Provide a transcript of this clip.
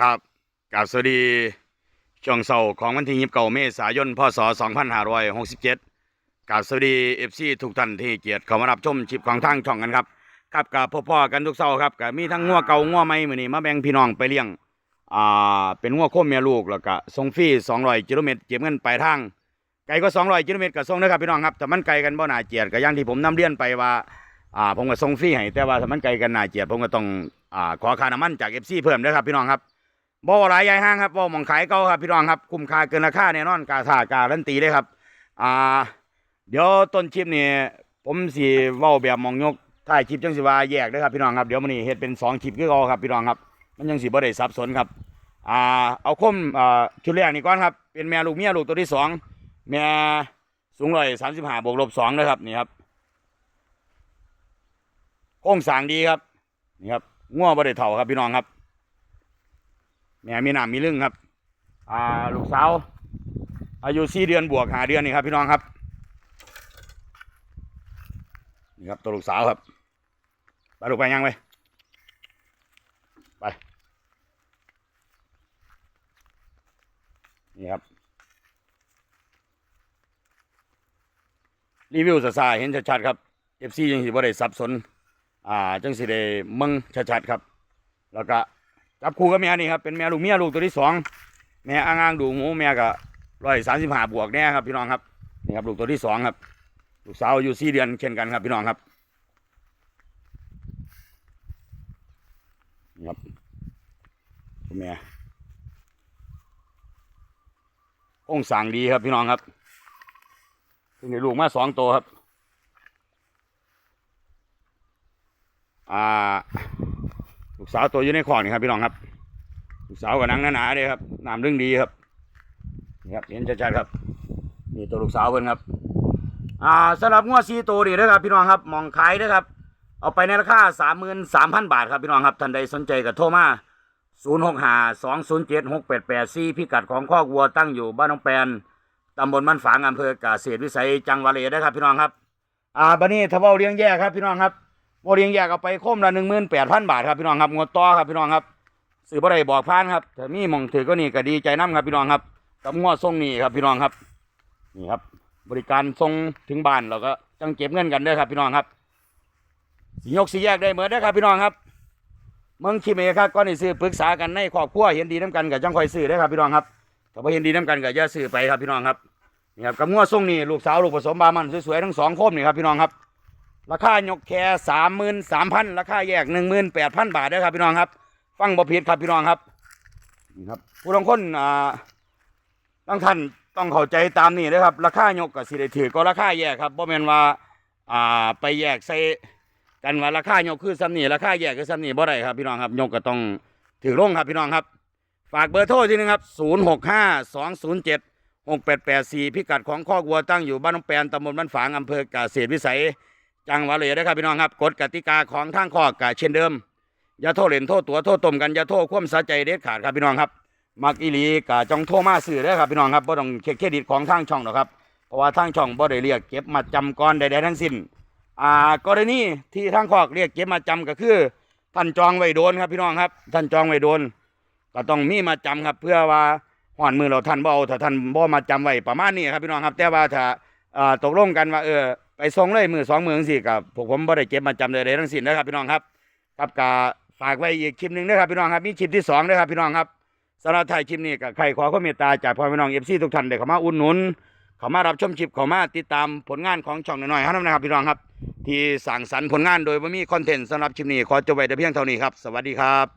ครับกราบสวัสดีช่วงเสาร์ของวันที่ยีิบเก้าเมษายนพศ2567กราบสวัสดีเอฟซีทุกท่านที่เกียรติเข้ามารับชมชิปของทางช่องกันครับครับกับพ่อๆกันทุกเสาร์ครับก็มีทั้งงัวเก่างัวใหม่มือนี้มาแบ่งพี่น้องไปเลี้ยงอ่าเป็นงัวโคมแม่ลูกแล้วก็ส่งฟรี200กิโลเมตรเก็บเงินปลายทางไกลก็200กิโลเมตรก็ส่งนะครับพี่น้องครับแต่มันไกลกันบ่น่าเกียดก็อย่างที่ผมนำเรียนไปว่าอ่าผมก็ส่งฟรีให้แต่ว่าถ้ามันไกลกันหน่าเกียดผมก็ต้องอ่าขอค่าน้ำมันจาก FC เพิ่มเด้อครับพี่น้องครับ บ่หลายใหญ่ห้างครับบ่หมองขายเก่าครับพี่น้องครับคุ้มค่าเกินราคาแน่นอนกาทาการันตีเลยครับ อ่า เดี๋ยวต้นคลิปนี่ผมสิเว้าแบบมองยกท้ายคลิปจังสิว่าแยกด้อครับพี่น้องครับเดี๋ยวมื้อนี้เฮ็ดเป็นสองคลิปคือเก่าครับพี่น้องครับ มันยังสิบ่ได้สับสนครับ อ่า เอาคมอ่าชุดแรกนี่ก่อนครับเป็นแม่ลูกเมียลูกตัวที่สองแม่สูงร้อยสามสิบห้าบวกลบสองนะครับนี่ครับโค้งสางดีครับนี่ครับง่วบ่ได้เท่าครับพี่น้องครับ แม่มีหนามมีลึงครับ อ่าลูกสาวอายุสี่เดือนบวกหาเดือนนี่ครับพี่น้องครับนี่ครับตัวลูกสาวครับไปลูกไปยังไปไปนี่ครับรีวิวซาๆเห็นชัดๆครับ FC จังสิบ่ได้สับสน อ่า จังสิได้มึงชัดๆครับ แล้วก็ จับคู่กับแม่นี่ครับเป็นแม่ลูกเมียลูกตัวที่สองแม่อ่างางดูหมูแม่ก็ร้อยสามสิบห้าบวกแน่ครับพี่น้องครับนี่ครับลูกตัวที่สองครับ ลูกสาวอยู่สี่เดือนเช่นกันครับพี่น้องครับนี่ครับตัวแม่องสั่งดีครับพี่น้องครับซึ่งได้ลูกมาสองตัวครับ อ่า ลูกสาวตัวอยู่ในขอนี่ครับพี่น้องครับลูกสาวกับนังหนาๆเลยครับน้ำเรื่องดีครับนี่ครับเห็นชัดๆครับนี่ตัวลูกสาวเพิ่นครับ อ่าสำหรับงวดซีตัวนี่นะครับ พี่น้องครับมองขายนะครับ เอาไปในราคาสามหมื่นสามพันบาทครับพี่น้องครับท่านใดสนใจก็โทรมาศูนย์หกห้าสองศูนย์เจ็ดหกแปดแปดสี่พิกัดของข้อกวัวตั้งอยู่บ้านน้องแปนตำบลมันฝางอำเภอกาเกษวิสัยจังหวัดเลยนะครับ พี่น้องครับ อ่าบัดนี้ถ้าเว้าเลี้ยงแยกครับพี่น้องครับ โมเรียงแยกเอาไปโคมละหนึ่งหมื่นแปดพันบาทครับพี่น้องครับงวดต่อครับพี่น้องครับสื่อบ่ได้บอกพานครับแต่มีมองถือก็นี่ก็ดีใจน้ำครับพี่น้องครับกับงวดส่งนี่ครับพี่น้องครับ นี่ครับ บริการส่งถึงบ้านเราก็จังเก็บเงินกันเด้ครับพี่น้องครับสียกสีแยกได้เหมือนเด้ครับพี่น้องครับเมืองคิเมครับก็นี่ซื้อปรึกษากันในครอบครัวเห็นดีน้ำกันกับจังคอยซื้อได้ครับพี่น้องครับถ้าบ่เห็นดีน้ำกันก็อย่าซื้อไปครับพี่น้องครับนี่ครับกับงวดส่งนี่ลูกสาวลูกผสมบามันสวยๆทั้งสองโคมนี่ครับพี่น้องครับ ราคายกแค่สามหมื่นสามพันราคาแยกหนึ่งหมื่นแปดพันบาทเด้อครับพี่น้องครับ ฟังบ่ผิดครับพี่น้องครับนี่ครับผู้ลงคนอ่าบางท่านต้องเข้าใจตามนี่นะครับ ราคายกกับสิได้ถือก็ราคาแยกครับบ่แม่นว่าอ่าไปแยกใส่กันว่าราคายกคือซ้ำนี่ราคาแยกคือซ้ำนี่บ่ได้ครับพี่น้องครับยกก็ต้องถือลงครับพี่น้องครับ ฝากเบอร์โทรทีนึงครับศูนย์หกห้าสองศูนย์เจ็ดหกแปดแปดสี่พิกัดของข้อกวัวตั้งอยู่บ้านน้องแปนตำบลบ้านฝางอำเภอกาเกษตรวิสัย จังหวะเลยนะครับพี่น้องครับกฎกติกาของทางข้อกะเช่นเดิม อย่าโทษเล่นโทษตัวโทษตมกันอย่าโทษความสะใจเด็ดขาดครับพี่น้องครับมักอีหลีกะจองโทรมาสื่อได้ครับพี่น้องครับบ่ต้องเช็คเครดิตของทางช่องหรอกครับเพราะว่าทางช่องบ่ได้เรียกเก็บมาจำก่อนใดๆทั้งสิ้นอ่ากรณีที่ทางคอกเรียกเก็บมาจำก็คือท่านจองไว้โดนครับพี่น้องครับ ท่านจองไว้โดน ก็ต้องมีมาจำครับ เพื่อว่าห่อนมือเราท่านบ่เอาถ้าท่านบ่มาจำไว้ประมาณนี้ครับพี่น้องครับ แต่ว่าถ้าอ่าตกลงกันว่าเออไปส่งเลยมือสองมือจังซี่กับพวกผมบ่ได้เก็บมาจำใดๆทั้งสิ้นนะครับพี่น้องครับครับกาฝากไว้อีกคลิปหนึ่งนะครับพี่น้องครับมีคลิปที่สองนะครับพี่น้องครับสำหรับถ่ายคลิปนี้ก็ใครขอความเมตตาจากพ่อพี่น้องเอฟซีทุกท่านได้เขามาอุดหนุนเขามารับชมคลิปเขามาติดตามผลงานของช่องหน้อยๆครับนะครับพี่น้องครับ ที่สั่งสรรค์ผลงานโดยว่ามีคอนเทนต์สำหรับคลิปนี้ขอจบไว้แต่เพียงเท่านี้ครับ สวัสดีครับ